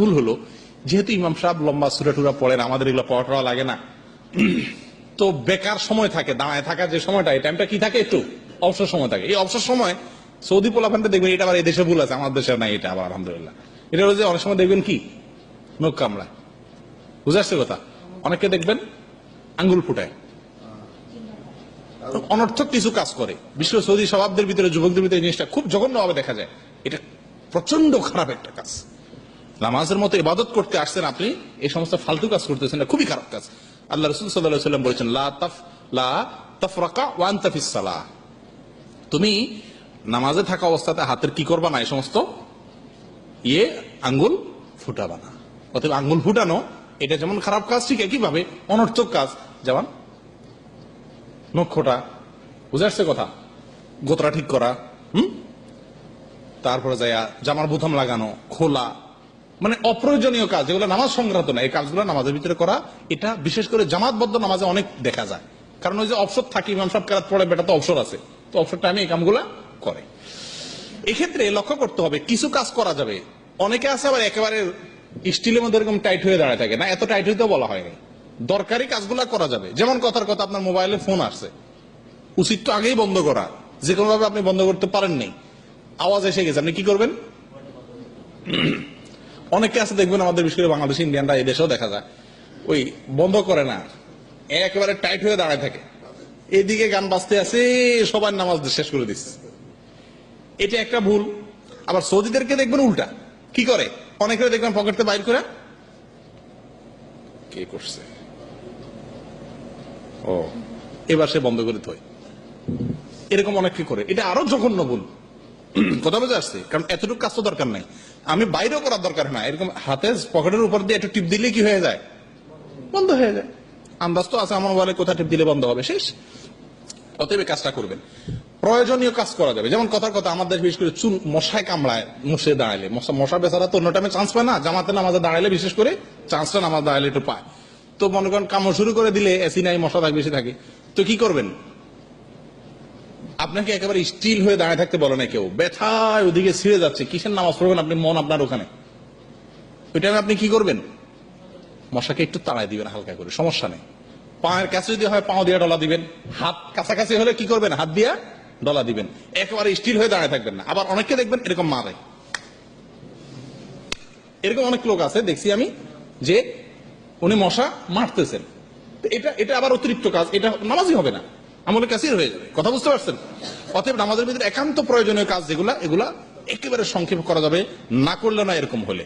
ভুল হলো। যেহেতু ইমাম সাহেব লম্বা সুরা টুরা পড়েন, আমাদের এগুলো পড়া লাগে না। তো বেকার সময় থাকে, দাঁড়ায় থাকার যে সময়টা, এই টাইমটা কি থাকে একটু? অবসর সময় থাকে। এই অবসর সময় সৌদি পোলাপানটা দেখবেন এটা আবার এই দেশে ভুল আছে, আমার দেশে নাই এটা আবার, আলহামদুলিল্লাহ। এটা হলো যে অনেক সময় দেখবেন কি? নখ কামড়ায়। বুঝে আসছে কথা? অনেকে দেখবেন আঙ্গুল ফুটায়। অনর্থক কিছু কাজ করে। বিশ্ব সৌদি স্বভাবদের ভিতরে, যুবকদের ভিতরে জিনিসটা খুব জঘন্যভাবে দেখা যায়। এটা প্রচণ্ড খারাপ একটা কাজ। নামাজের মতো ইবাদত করতে আসছেন আপনি, এই সমস্ত ফালতু কাজ করতেছেন খুবই খারাপ কাজ। আল্লাহ রসুল সাল্লাহ সাল্লাম বলেছেন, লা তাফ, লা তাফরাকা ওয়ান তাফিস সালাহ। তুমি নামাজে থাকা অবস্থাতে হাতের কি করবা না, এই সমস্ত? ইয়ে আঙ্গুল ফুটাবা না। অতএব আঙ্গুল ফুটানো, এটা যেমন খারাপ কাজ, ঠিক একইভাবে অনর্থক কাজ। যেমন নক্ষটা বুঝে আসছে কথা? গোতরা ঠিক করা, হুম? তারপরে যাইয়া জামার বুথাম লাগানো, খোলা মানে অপ্রয়োজনীয় কাজ, যেগুলো নামাজ সংক্রান্ত না, এই কাজগুলো নামাজের ভিতরে করা, এটা বিশেষ করে জামাতবদ্ধ নামাজে অনেক দেখা যায়। কারণ ওই যে অবসর থাকে, ইমাম সাহেব কেরাত পড়ে, বেটা তো অবসর আছে। তো অবসর টাইমে এই কামগুলা করে। এক্ষেত্রে লক্ষ্য করতে হবে, কিছু কাজ করা যাবে। অনেকে আছে আবার একেবারে স্টিলের মধ্যে এরকম টাইট হয়ে দাঁড়ায় থাকে। না, এত টাইট হইতেও বলা হয়নি। দরকারি কাজগুলা করা যাবে। যেমন কথার কথা, আপনার মোবাইলে ফোন আসছে। উচিত তো আগেই বন্ধ করা। যে কোনো ভাবে আপনি বন্ধ করতে পারেন নাই আওয়াজ এসে গেছে। আপনি কি করবেন? অনেকে আছে, দেখবেন আমাদের বিশেষ করে বাংলাদেশ, ইন্ডিয়ানরা এই দেশেও দেখা যায়। ওই বন্ধ করে না, একেবারে টাইট হয়ে দাঁড়ায় থাকে। এদিকে গান বাজতে আছে, সবার নামাজ শেষ করে দিচ্ছে। এটা একটা ভুল। আবার সৌদিদেরকে দেখবেন উল্টা। কি করে? অনেকে দেখবেন পকেটে বাইর করে। কে করছে? ও, এবার সে বন্ধ করে থই এরকম অনেকে করে? এটা আরও জঘন্য ভুল। কথা বুঝে আসছে? কারণ এতটুকু কাজ তো দরকার নাই। আমি বাইরেও করার দরকার হয় না। এরকম হাতে পকেটের উপর দিয়ে একটু টিপ দিলে কি হয়ে যায়? বন্ধ হয়ে যায়। আন্দাজ তো আছে আমার মোবাইলে কোথায় টিপ দিলে বন্ধ হবে। শেষ। অতএব কাজটা করবেন। প্রয়োজনীয় কাজ করা যাবে। যেমন কথার কথা আমাদের বিশেষ করে চুন মশায় কামড়ায় মুসে দাঁড়ালে মশা মশা বেচারা তো অন্য টাইমে চান্স পায় না। জামাতে নামাজে দাঁড়ালে বিশেষ করে চান্সটা নামাজ দাঁড়ালে একটু পায়। তো মনে করেন কামড় শুরু করে দিলে এসি নাই, মশা থাক, বেশি থাকে। তো কি করবেন? আপনাকে একেবারে স্টিল হয়ে দাঁড়িয়ে থাকতে বলে না কেউ। ব্যথায় ওদিকে ছিঁড়ে যাচ্ছে। কিসের নামাজ পড়বেন আপনি? মন আপনার ওখানে। ওই টাইমে আপনি কি করবেন? মশাকে একটু তাড়াই দিবেন হালকা করে, সমস্যা নেই। পায়ের কাছে যদি হয় পাও দিয়ে ডলা দিবেন। হাত কাছাকাছি হলে কি করবেন? হাত দিয়া ডলা দিবেন। একেবারে স্টিল হয়ে দাঁড়িয়ে থাকবেন না। আবার অনেককে দেখবেন এরকম মারে। এরকম অনেক লোক আছে, দেখছি আমি, যে উনি মশা মারতেছেন। এটা এটা আবার অতিরিক্ত কাজ। এটা নামাজই হবে না। আমলে কাসির হয়ে যাবে। কথা বুঝতে পারছেন? অতএব নামাজের ভিতরে একান্ত প্রয়োজনীয় কাজ যেগুলা, এগুলা একেবারে সংক্ষেপ করা যাবে, না করলে না এরকম হলে।